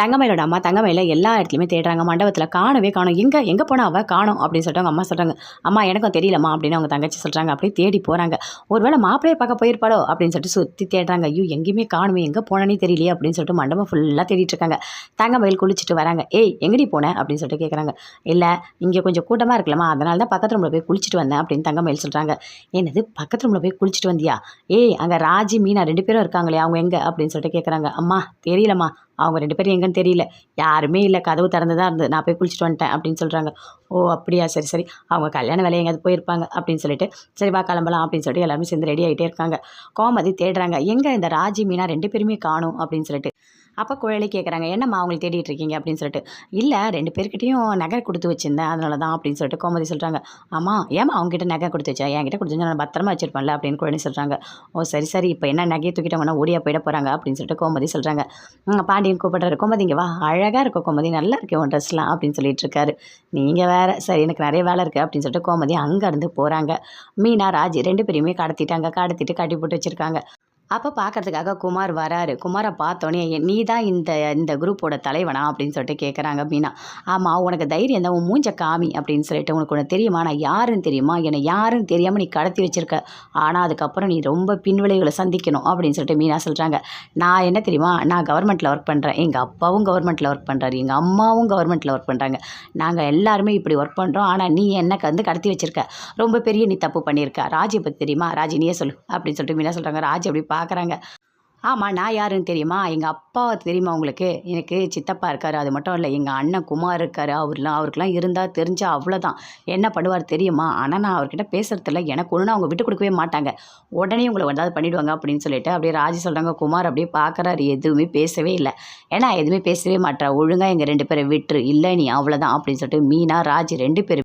தங்கமயிலோட அம்மா தங்கமயில எல்லா இடத்துலையுமே தேடுறாங்க. மண்டபத்தில் காணவே காணும். எங்கே எங்கே போனால் அவள் காணும் அப்படின்னு சொல்லிட்டு அவங்க அம்மா சொல்கிறாங்க அம்மா எனக்கும் தெரியலம்மா அப்படின்னு அவங்க தங்கச்சி சொல்கிறாங்க அப்படியே தேடி போகிறாங்க ஒருவேளை மாப்பிள்ளையை பார்க்க போயிருப்பாளோ? அப்படின்னு சொல்லிட்டு சுற்றி தேடுறாங்க. ஐயோ எங்கேயுமே காணுமே. எங்கே போனேனே தெரியலையே அப்படின்னு சொல்லிட்டு மண்டபம் ஃபுல்லாக தேடிட்டு இருக்காங்க. தங்கமயில் குளிச்சுட்டு வராங்க. ஏய் எங்கடி போனேன் அப்படின்னு சொல்லிட்டு கேட்குறாங்க இல்லை இங்கே கொஞ்சம் கூட்டமாக இருக்கலாமா? அதனால தான் பக்கத்து ரூமில் போய் குளிச்சுட்டு வந்தேன் அப்படின்னு தங்கமயில் சொல்கிறாங்க என்னது? பக்கத்து ரூமில் போய் குளிச்சுட்டு வந்தியா? ஏய் அங்கே ராஜி மீனா ரெண்டு பேரும் இருக்காங்களே அவங்க எங்கே? அப்படின்னு சொல்லிட்டு கேட்குறாங்க அம்மா தெரியலம்மா. அவங்க ரெண்டு பேரும் எங்கன்னு தெரியல. யாருமே இல்லை. கதவு திறந்து தான் இருந்தது நான் போய் குளிச்சுட்டு வந்துட்டேன் அப்படின்னு சொல்கிறாங்க ஓ அப்படியா? சரி சரி. அவங்க கல்யாண வேலை எங்கேயாவது போயிருப்பாங்க அப்படின்னு சொல்லிட்டு சரி வா கிளம்பலாம் அப்படின்னு சொல்லிட்டு எல்லாருமே சேர்ந்து ரெடி ஆகிட்டே இருக்காங்க. கோமதி தேடுறாங்க. எங்கே இந்த ராஜி மீனா ரெண்டு பேருமே காணும் அப்படின்னு சொல்லிட்டு. அப்போ குழலி கேட்குறாங்க என்னம்மா அவங்களை தேடிட்டு இருக்கீங்க? அப்படின்னு சொல்லிட்டு. இல்லை ரெண்டு பேர்கிட்டையும் நகை கொடுத்து வச்சிருந்தேன். அதனால தான் அப்படின்னு சொல்லிட்டு கோமதி சொல்கிறாங்க ஆமாம் ஏமா அவங்ககிட்ட நகை கொடுத்து வச்சா? என்கிட்ட கொடுத்து நான் பத்திரமா வச்சிருப்பேன்ல? அப்படின்னு குழந்தை சொல்கிறாங்க ஓ சரி சரி. இப்போ என்ன நகையை தூக்கிட்டவங்கன்னா ஓடியா போயிட போகிறாங்க அப்படின்னு சொல்லிட்டு கோமதி சொல்கிறாங்க பாண்டியன் கூப்பிட்றாரு. கோமதி இங்கே வா. அழகாக இருக்கும் கோமதி. நல்லா இருக்கு உன் ட்ரெஸ்லாம் அப்படின்னு சொல்லிட்டு இருக்காரு. நீங்கள் வேறு. சரி எனக்கு நிறைய வேலை இருக்குது அப்படின்னு சொல்லிட்டு கோமதி அங்கேருந்து போகிறாங்க மீனா ராஜி ரெண்டு பேரையுமே கடத்திட்டாங்க. கடத்திட்டு கட்டி போட்டு வச்சுருக்காங்க. அப்போ பார்க்கறதுக்காக குமார் வராரு. குமாரை பார்த்தோன்னே நீ தான் இந்த இந்த குரூப்போட தலைவனா? அப்படின்னு சொல்லிட்டு கேட்குறாங்க மீனா. ஆமாம் உனக்கு தைரியம் தான் உன் மூஞ்ச காமி அப்படின்னு சொல்லிட்டு உனக்கு ஒன்று தெரியுமா? நான் யாருன்னு தெரியுமா? என்னை யாருன்னு தெரியாமல் நீ கடத்தி வச்சிருக்க. ஆனால் அதுக்கப்புறம் நீ ரொம்ப பின்விளைவுகளை சந்திக்கணும் அப்படின்னு சொல்லிட்டு மீனா சொல்கிறாங்க நான் என்ன தெரியுமா? நான் கவர்மெண்ட்டில் ஒர்க் பண்ணுறேன் எங்கள் அப்பாவும் கவர்மெண்ட்டில் ஒர்க் பண்ணுறாரு எங்கள் அம்மாவும் கவர்மெண்ட்டில் ஒர்க் பண்ணுறாங்க நாங்கள் எல்லாருமே இப்படி ஒர்க் பண்ணுறோம் ஆனால் நீ என்ன வந்து கடத்தி வச்சிருக்க? ரொம்ப பெரிய நீ தப்பு பண்ணியிருக்க. ராஜி பற்றி தெரியுமா? ராஜி நீயே சொல்லு அப்படின்னு சொல்லிட்டு மீனா சொல்கிறாங்க ராஜி அப்படி பார்க்குறாங்க ஆமாம் நான் யாருன்னு தெரியுமா? எங்கள் அப்பா தெரியுமா உங்களுக்கு? எனக்கு சித்தப்பா இருக்கார். அது மட்டும் இல்லை எங்கள் அண்ணன் குமார் இருக்கார். அவர்லாம் அவருக்கெலாம் இருந்தால் தெரிஞ்சால் அவ்வளோதான் என்ன பண்ணுவார் தெரியுமா? ஆனால் நான் அவர்கிட்ட பேசுறதில்ல எனக்கு ஒன்று அவங்க விட்டு கொடுக்கவே மாட்டாங்க. உடனே உங்களை ஏதாவது பண்ணிவிடுவாங்க அப்படின்னு சொல்லிட்டு அப்படியே ராஜி சொல்கிறாங்க குமார் அப்படியே பார்க்குறாரு எதுவுமே பேசவே இல்லை. ஏன்னா எதுவுமே பேசவே மாட்டா ஒழுங்காக எங்கள் ரெண்டு பேரை விட்டுரு. இல்லை நீ அவ்வளோதான் அப்படின்னு சொல்லிட்டு மீனா ராஜி ரெண்டு பேரும்